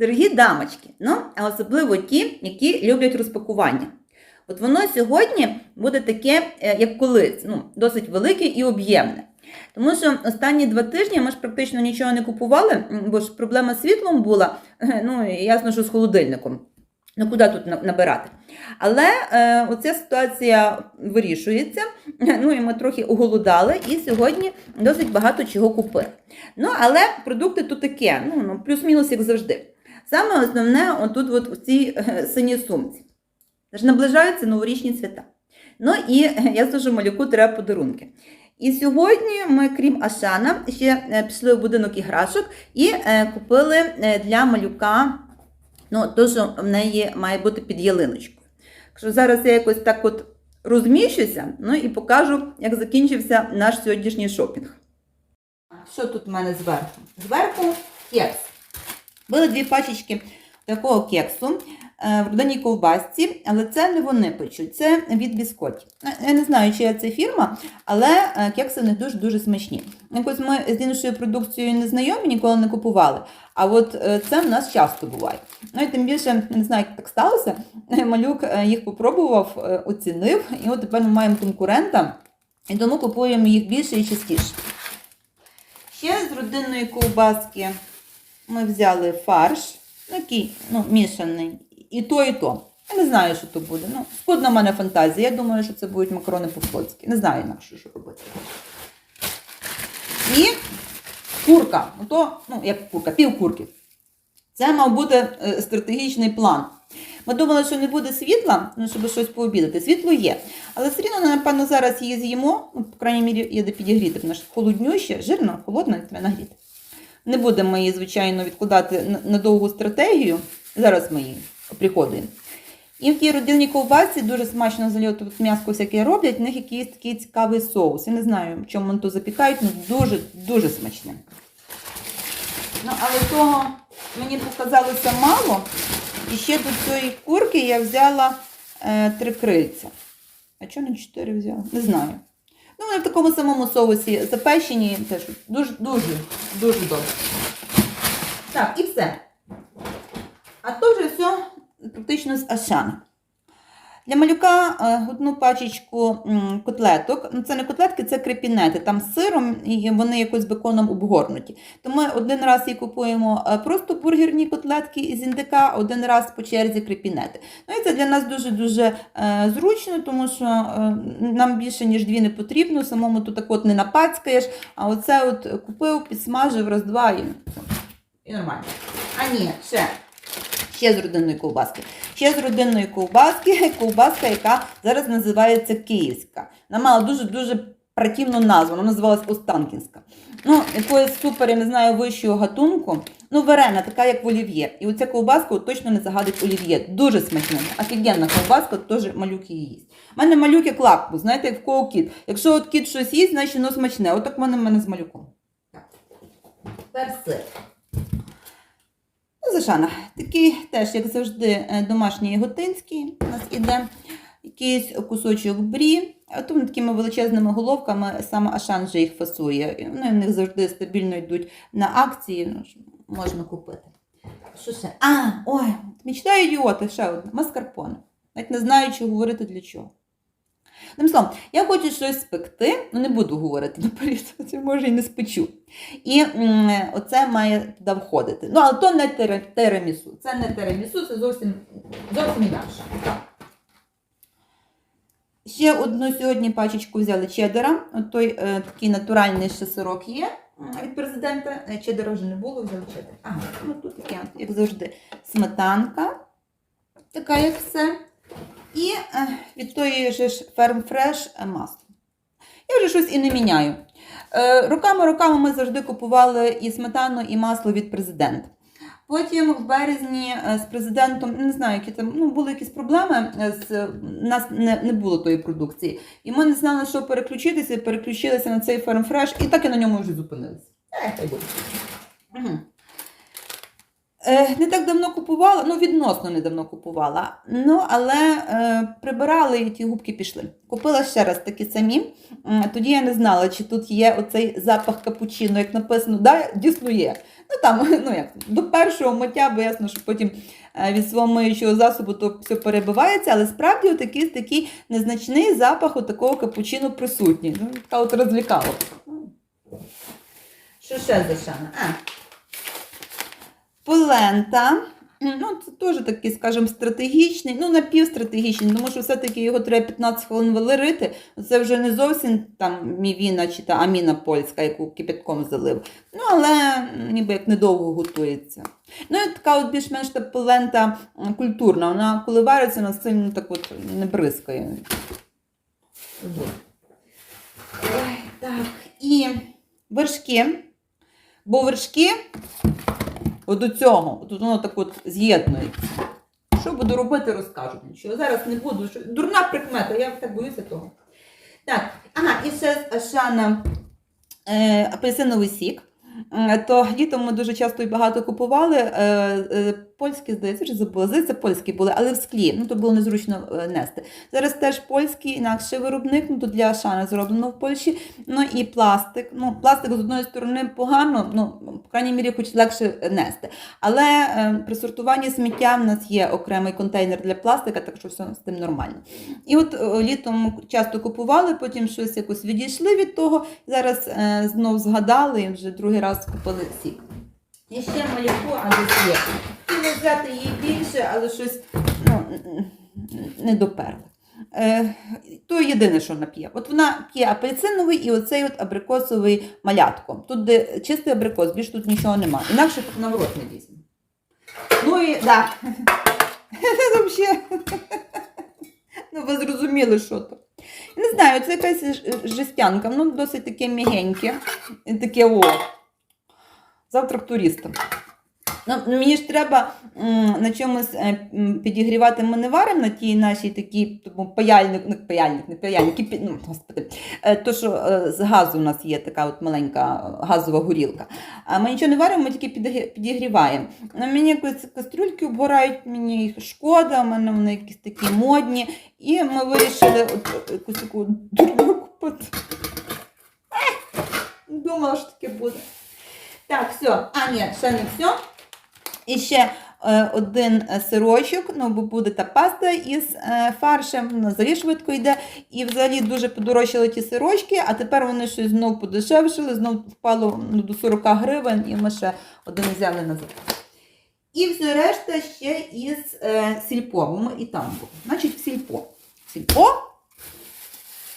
Дорогі дамочки, ну, а особливо ті, які люблять розпакування. От воно сьогодні буде таке, е, як колись, ну, досить велике і об'ємне. Тому що останні два тижні ми ж практично нічого не купували, бо ж проблема з світлом була, ну ясно, що з холодильником. Ну, куди тут набирати? Але е, оця ситуація вирішується. Ну і ми трохи оголодали, і сьогодні досить багато чого купили. Ну, але продукти тут таке, ну, ну плюс-мінус, як завжди. Саме основне, отут, от в цій е, синій сумці. Тож наближаються новорічні свята. Ну і е, ясно, що малюку треба подарунки. І сьогодні ми, крім Ашана, ще е, пішли в будинок іграшок і купили для малюка ну, то, що в неї має бути під ялиночкою. Так що зараз я якось так от розміщуся, ну і покажу, як закінчився наш сьогоднішній шопінг. Що тут в мене зверху? Зверху кекс. Були дві пачечки такого кексу е, в родинній ковбасці, але це не вони печуть, це від біскотів. Е, Я не знаю, чия це фірма, але е, кекси в них дуже-дуже смачні. Якось ми з іншою продукцією не знайомі, ніколи не купували. А от це в нас часто буває. Ну і тим більше, не знаю, як так сталося. Малюк їх попробував, оцінив, і от тепер ми маємо конкурента, і тому купуємо їх більше і частіше. Ще з родинної ковбаски ми взяли фарш, який ну, мішаний, і то, і то. Я не знаю, що то буде. Ну, скудна в мене фантазія. Я думаю, що це будуть макарони по-флотськи. Не знаю інакше, що робити. І курка. Ну, то, ну, як курка, пів курки. Це мав бути е, стратегічний план. Ми думали, що не буде світла, ну, щоб щось пообідати. Світло є. Але все рівно, напевно, зараз її з'їмо, ну, по крайній мірі, є де підігріти, вона ж холоднюща, жирна, холодна, треба нагріти. Не будемо її, звичайно, відкладати на- довгу стратегію. Зараз ми її приходимо. І в тій родинній ковбасі дуже смачно зальоту от м'ясо всяке роблять, в них якийсь такий цікавий соус. Я не знаю, чому вони то запікають, але дуже, дуже смачне. Ну, але того мені показалося мало. І ще до цієї курки я взяла е, три крильця. А чого не чотири взяла? Не знаю. Ну, вони в такому самому соусі запечені, теж дуже, дуже, дуже добре. Так, і все. А то вже все практично з Ашана. Для малюка е, одну пачечку котлеток. Ну, це не котлетки, це крепінети. Там з сиром і вони якось беконом обгорнуті. То ми один раз і купуємо е, просто бургерні котлетки із індика, один раз по черзі крепінети. Ну і це для нас дуже-дуже е, зручно, тому що е, нам більше, ніж дві не потрібно, самому тут так от не напацькаєш, а оце от купив, підсмажив, раз-два і, і нормально. А ні, ще. Ще з родинної ковбаски. Ще з родинної ковбаски, ковбаска, яка зараз називається Київська. Вона мала дуже-дуже противну назву, вона називалась Останкінська. Ну, якоїсь супер, я не знаю, вищого гатунку. Ну, варена, така як в олів'є. І оця ковбаска точно не загадить олів'є. Дуже смачна. Офігенна ковбаска, теж малюк її їсть. У мене малюк як лакмус, знаєте, як в кого кіт. Якщо от кіт щось їсть, значить воно смачне. Отак в мене в мене з малюком. Так. Ну, Зашана, такий теж, як завжди, е, домашній готинський у нас іде. Якийсь кусочок брі. А то такими величезними головками, саме Ашан вже їх фасує. Вони в них завжди стабільно йдуть на акції, ну, можна купити. Що ще? А, ой, мічта ідіота, ще одне. Маскарпоне. Навіть не знаю, чи говорити для чого. Тим словом, я хочу щось спекти, ну не буду говорити наперед, може і не спечу. І оце має туди входити. Ну, але то не теремісу. Це не теремісу, це зовсім, зовсім інакше. Ще одну сьогодні пачечку взяли чедера. От той е, такий натуральний ще сирок є від президента. Е, Чедера вже не було, взяли чедер. Ага, ну тут таке, як завжди, сметанка, така як все. І е, від тої ж е, масло. Я вже щось і не міняю. Е, Роками-роками ми завжди купували і сметану, і масло від президента. Потім в березні е, з президентом, не знаю, які там ну, були якісь проблеми, з, нас не, не було тої продукції. І ми не знали, що переключитися, переключилися на цей Fresh, і так і на ньому вже зупинилися. Е, хай буде. Мгм. Е, не так давно купувала, ну відносно недавно купувала. Ну, але е, прибирали і ті губки пішли. Купила ще раз такі самі. Тоді я не знала, чи тут є оцей запах капучино, як написано, да, дійсно є. Ну там, ну як, до першого миття, бо ясно, що потім е, від свого миючого засобу то все перебивається, але справді отакий, такий незначний запах такого капучино присутній. Ну, така от розвлікала. Що ще за шана? А, Полента. Ну, це теж такий, скажімо, стратегічний, ну, напівстратегічний, тому що все-таки його треба 15 хвилин варити. Це вже не зовсім там мівіна чи та аміна польська, яку кипятком залив. Ну, але ніби як недовго готується. Ну, і така от більш-менш та полента культурна. Вона, коли вариться, вона сильно так от не бризкає. Ой, так, і вершки. Бо вершки до цього, Тут воно так от з'єднується. Що буду робити, розкажу. Нічого. Зараз не буду. що- Дурна прикмета, я так боюся того. Так, ага, і ще шана е, апельсиновий сік. Е, То літом ми дуже часто і багато купували. Е, е, польські, здається, чи забула. Здається, польські були, але в склі. Ну, то було незручно е, нести. Зараз теж польський інакший виробник, ну то для Ашана зроблено в Польщі. Ну і пластик. Ну, пластик з одної сторони погано, ну, по крайній мірі, хоч легше нести. Але е, при сортуванні сміття в нас є окремий контейнер для пластика, так що все з тим нормально. І от е, літом часто купували, потім щось якось відійшли від того. Зараз е, знов згадали і вже другий раз купили сік. І ще молоко, а десь є. Хотіла взяти її більше, але щось ну, не доперли. Е, то єдине, що вона п'є. От вона п'є апельсиновий і оцей от абрикосовий малятко. Тут де чистий абрикос, більш тут нічого немає. Інакше в рот не візьме. Ну і да. Ну, ви зрозуміли, що то. Не знаю, це якась жестянка, ну досить таке м'ягеньке. І таке о. Завтра к туристам. Ну, мені ж треба на чомусь е, підігрівати ми не варимо на тій нашій такій паяльник, не паяльник, не паяльник, ну, господи, е, то, що е, з газу у нас є така от маленька газова горілка. А ми нічого не варимо, ми тільки підігріваємо. На мені якось кастрюльки обгорають, мені їх шкода, у мене вони якісь такі модні. І ми вирішили от, якусь таку дурну купити. Думала, що таке буде. Так, все. А, ні, ще не все. І ще е, один е, сирочок, ну, бо буде та паста із е, фаршем, вона взагалі швидко йде. І взагалі дуже подорожчали ті сирочки, а тепер вони щось знов подешевшили, знов впало ну, до 40 гривень, і ми ще один взяли назад. І все решта ще із е, сільпо, бо ми і там були. Значить, сільпо. Сільпо,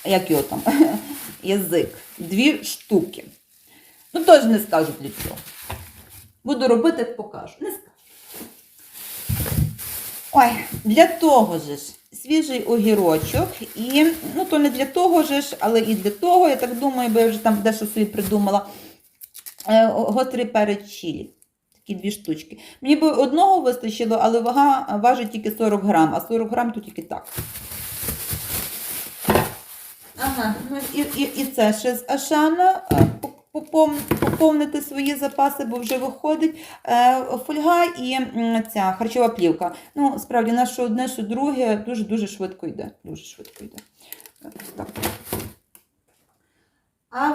як його там, язик, дві штуки. Ну, теж не скажу для чого. Буду робити, покажу. Не скажу. Ой, для того же ж свіжий огірочок. І, ну, то не для того же ж, але і для того, я так думаю, бо я вже там дещо собі придумала. Е, гострий перець чилі. Такі дві штучки. Мені би одного вистачило, але вага важить тільки 40 грам, а 40 грам то тільки так. Ага, ну і, і, і це ще з Ашана. Поповнити свої запаси, бо вже виходить е, фольга і ця харчова плівка. Ну, справді, на що одне, що друге дуже-дуже швидко йде. Дуже швидко йде. Так. А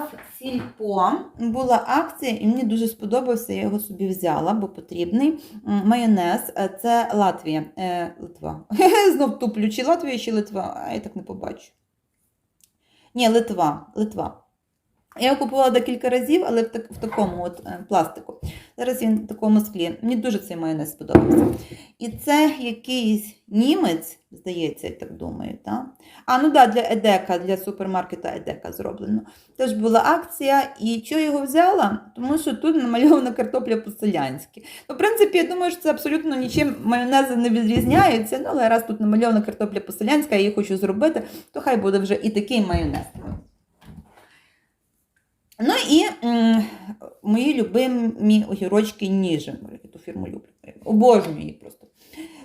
була акція, і мені дуже сподобався, я його собі взяла, бо потрібний. Майонез е, це Латвія. Е, Литва. Знов туплю, чи Латвія, чи Литва, а я так не побачу. Ні, Литва. Литва. Я купувала декілька разів, але в, так, в такому от е, пластику. Зараз він в такому склі. Мені дуже цей майонез сподобався. І це якийсь німець, здається, я так думаю. Так? А, ну так, да, для Едека, для супермаркета Едека зроблено. Теж була акція, і чого його взяла? Тому що тут намальована картопля по-селянськи. Ну, в принципі, я думаю, що це абсолютно нічим майонези не відрізняються, ну, але раз тут намальована картопля по-селянська, я її хочу зробити, то хай буде вже і такий майонез. Ну і мої любимі огірочки ніжин. Я ту фірму люблю. Обожнюю її просто.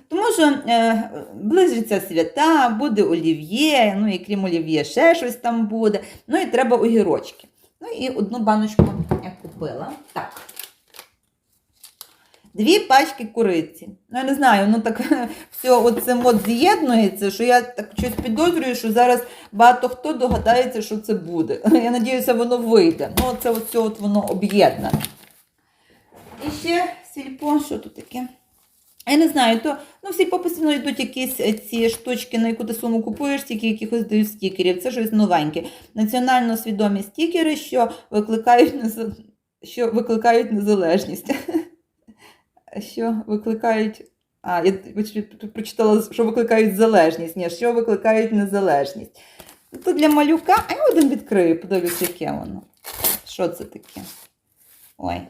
Тому що е, ближаться свята, буде олів'є, ну і крім олів'є, ще щось там буде. Ну і треба огірочки. Ну і одну баночку я купила. Так. Дві пачки куриці. Ну, я не знаю, ну так все оцим от з'єднується, що я так щось підозрюю, що зараз багато хто догадається, що це буде. Я надіюся, воно вийде. Ну, це все от воно об'єднане. І ще сільпо, що тут таке? Я не знаю, то ну, всі постійно йдуть якісь е, ці штучки, на яку ти суму купуєш, тільки якихось дають стікерів. Це щось новеньке. Національно свідомі стікери, що викликають, що викликають незалежність. Що викликають. А, я прочитала, що викликають залежність. Ні, що викликають незалежність. То для малюка, а я один відкрию, подивлюсь, яке воно. Що це таке? Ой,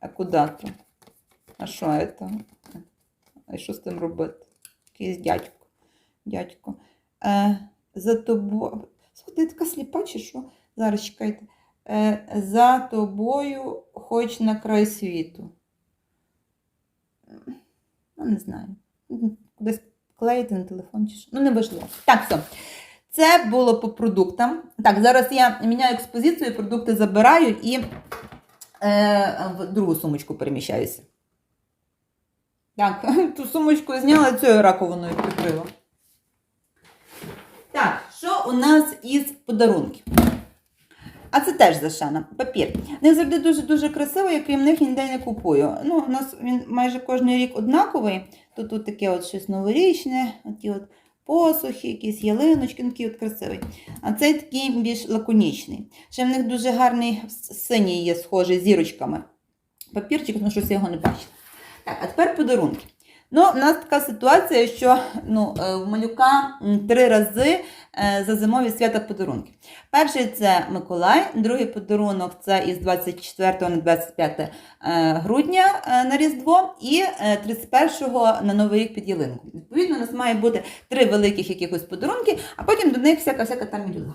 а куди то? А що це? А що з тим робити? Якийсь дядько. Дядько. Е, за тобою. Слухайте, така сліпа чи що? Зараз чекайте. Е, за тобою хоч на край світу. Ну, не знаю. Кудись клеїти на телефон чи що. Ну, неважливо. Так, все. Це було по продуктам. Так, зараз я міняю експозицію, продукти забираю і е, в другу сумочку переміщаюся. Так, ту сумочку зняла, цю раковиною прикрила. Так, що у нас із подарунків? А це теж зашана, папір. Не завжди дуже-дуже красиво, я крім них ніде не купую. Ну, у нас він майже кожен рік однаковий. Тут, тут таке от щось новорічне, оті от посухи, якісь ялиночки, ну, такий от красивий. А цей такий більш лаконічний. Ще в них дуже гарний синій є, схожий зірочками. Папірчик, ну щось я його не бачила. Так, а тепер подарунки. Ну, у нас така ситуація, що ну, е, в малюка три рази е, за зимові свята подарунки. Перший це Миколай, другий подарунок це із 24 на 25 е, грудня на Різдво і е, 31 на Новий рік під ялинку. Відповідно, у нас має бути три великих якихось подарунки, а потім до них всяка всяка там мілюза.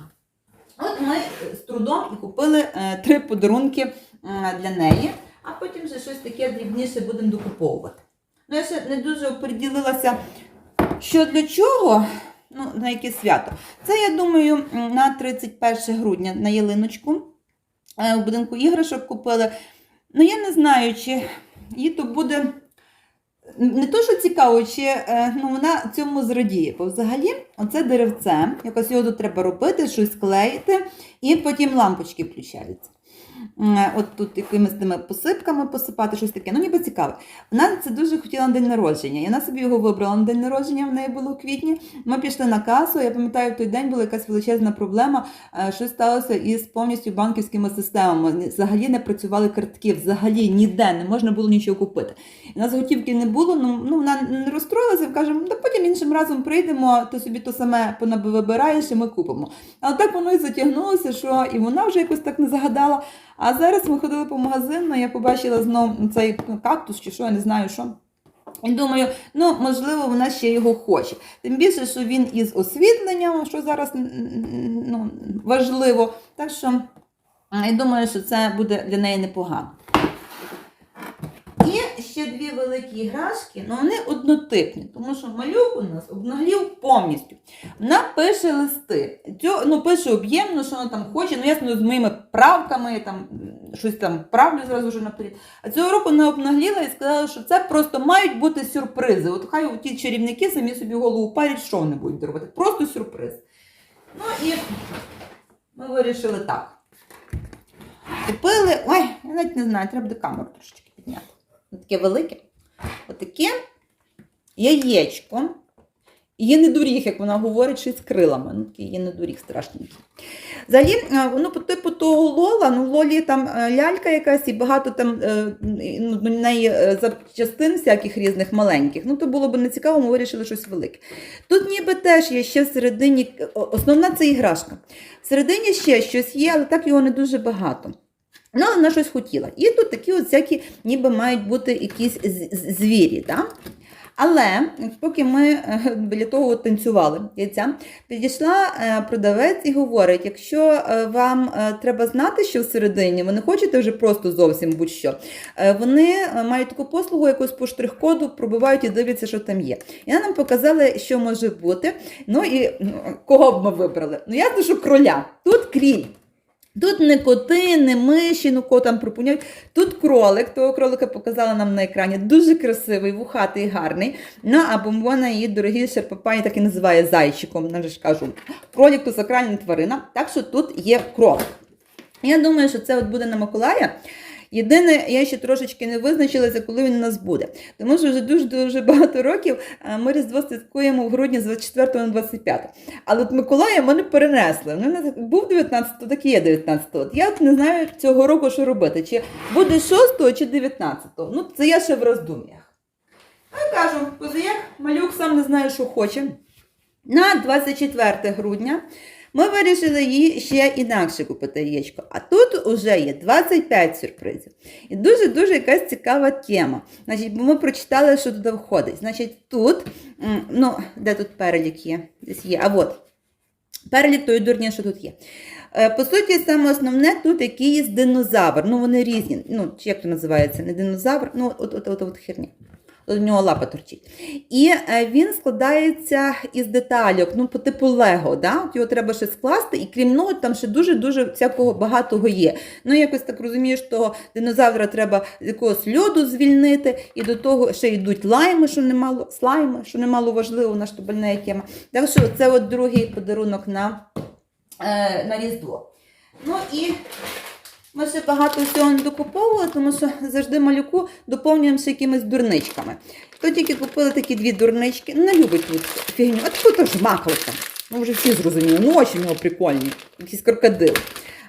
От ми з трудом і купили три подарунки для неї, а потім вже щось таке дрібніше будемо докуповувати. Ну, я ще не дуже оприділилася, що для чого, ну, на яке свято. Це, я думаю, на 31 грудня на ялиночку е, в будинку іграшок купили. Ну, я не знаю, чи їй то буде не то, що цікаво, чи е, ну, вона цьому зрадіє. Бо взагалі, оце деревце, якось його тут треба робити, щось клеїти, і потім лампочки включаються. От тут якимись тими посипками посипати, щось таке. Ну, ніби цікаве. Вона це дуже хотіла на день народження. І вона собі його вибрала на день народження, в неї було у квітні. Ми пішли на касу. Я пам'ятаю, в той день була якась величезна проблема. е, Що сталося із повністю банківськими системами. Взагалі не працювали картки, взагалі ніде не можна було нічого купити. У нас готівки не було, ну, ну вона не розстроїлася, каже, «Ну, та потім іншим разом прийдемо, ти собі то саме вибираєш і ми купимо. Але так воно і затягнулося, що і вона вже якось так не загадала. А зараз ми ходили по магазину, я побачила знову цей кактус чи що, я не знаю що. І думаю, ну можливо, вона ще його хоче. Тим більше, що він із освітленням, що зараз ну, важливо. Так що я думаю, що це буде для неї непогано. І дві великі іграшки, але вони однотипні, тому що малюк у нас обнаглів повністю. Вона пише листи. Цю, ну, пише об'ємно, що вона там хоче. Ну, ясно, з моїми правками, там щось там правлю зразу вже наперед. А цього року вона обнагліла і сказала, що це просто мають бути сюрпризи. От хай ті чарівники самі собі голову парять, що вони будуть робити. Просто сюрприз. Ну і ми вирішили так. Купили. Ой, я навіть не знаю, треба буде камеру трошечки підняти. Таке велике. Отаке яєчко. Є недоріг, як вона говорить, ще з крилами. Ну, такий є недоріг страшненький. Взагалі, воно по типу того Лола, ну в Лолі там е, лялька якась і багато там е, ну, до неї запчастин всяких різних маленьких. Ну, то було б не цікаво, ми вирішили щось велике. Тут ніби теж є ще всередині, основна це іграшка. Всередині ще щось є, але так його не дуже багато. Ну, вона щось хотіла. І тут такі от всякі, ніби мають бути якісь звірі. Да? Але поки ми е, біля того танцювали яйця, підійшла е, продавець і говорить: якщо е, вам треба знати, що всередині, ви не хочете вже просто зовсім будь-що, вони мають таку послугу, якусь по штрих-коду пробивають і дивляться, що там є. І нам показали, що може бути. Ну і ну, кого б ми вибрали? Ну, ясно, що кроля. Тут кріль. Тут не коти, не миші, ну котам там. Тут кролик, того кролика показала нам на екрані. Дуже красивий, вухатий, гарний. Ну, а бомбона її дорогі шерпапані так і називає зайчиком. Я ж кажу. Кролик то сакральна тварина, так що тут є кролик. Я думаю, що це от буде на Миколая. Єдине, я ще трошечки не визначилася, коли він у нас буде. Тому що вже дуже-дуже багато років е, ми Різдво святкуємо в грудні з 24 на 25. Але от Миколая ми не перенесли. Ну, був 19, так і є 19. От я от не знаю цього року, що робити. Чи буде 6 чи 19. Ну, це я ще в роздум'ях. Ну, я кажу, позаяк малюк сам не знає, що хоче. На 24 грудня ми вирішили їй ще інакше купити яєчко. А тут вже є 25 сюрпризів. І дуже-дуже якась цікава тема. Значить, бо ми прочитали, що туди входить. Значить, тут, ну, де тут перелік є? Десь є. А от. Перелік тої дурні, що тут є. Е, По суті, саме основне тут якийсь динозавр. Ну, вони різні. Ну, чи як то називається? Не динозавр, ну, от, от, от, от херня. В нього лапа торчить. І е, він складається із детальок, ну, по типу Лего. Да? От його треба ще скласти, і крім нього, там ще дуже-дуже всякого багатого є. Ну, якось так розумієш, того динозавра треба з якогось льоду звільнити, і до того ще йдуть лайми, що немало, слайми, що немало важливо, наша больна тема. Так що це от другий подарунок на, е, на Різдво. Ну і ми ще багато всього не докуповували, тому що завжди малюку доповнюємося якимись дурничками. То тільки купили такі дві дурнички, не любить тут фігню. А тут теж макалка. Ну, вже всі зрозуміли, ну очі в нього прикольні, якісь крокодили.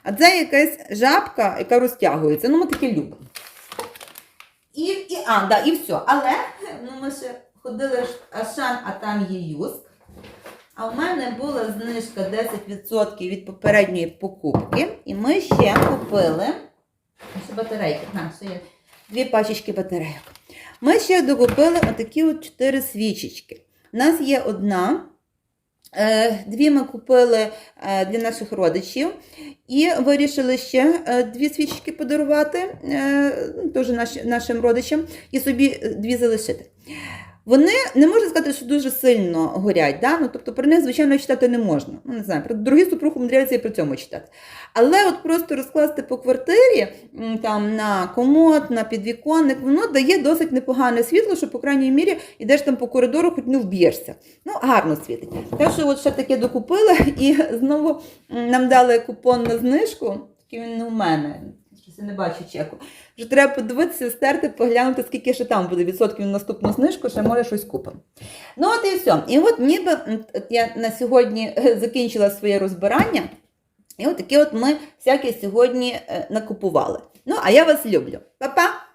А це якась жабка, яка розтягується. Ну, ми таке любимо. І, і, а, да, і все. Але ну, ми ще ходили ж Ашан, а там є юск. А в мене була знижка 10% від попередньої покупки. І ми ще купили батарейки. На, ще є дві пачечки батарейок. Ми ще докупили отакі от 4 свічечки. У нас є одна. е, Дві ми купили е, для наших родичів і вирішили ще е, дві свічки подарувати ну, теж нашим родичам і собі дві залишити. Вони не можна сказати, що дуже сильно горять. Да? Ну, тобто про них, звичайно, читати не можна. Ну, не знаю, про дорогі супруг умудряються і при цьому читати. Але от просто розкласти по квартирі, там, на комод, на підвіконник, воно дає досить непогане світло, що, по крайній мірі, йдеш там по коридору, хоч не вб'єшся. Ну, гарно світить. Так що от ще таке докупила, і знову нам дали купон на знижку. Такий він не у мене. Я не бачу чеку. Вже треба подивитися, стерти, поглянути, скільки ще там буде відсотків на наступну знижку, ще може щось купимо. Ну от і все. І от ніби я на сьогодні е, закінчила своє розбирання. І от таке от ми всяке сьогодні е, накупували. Ну, а я вас люблю. Па-па!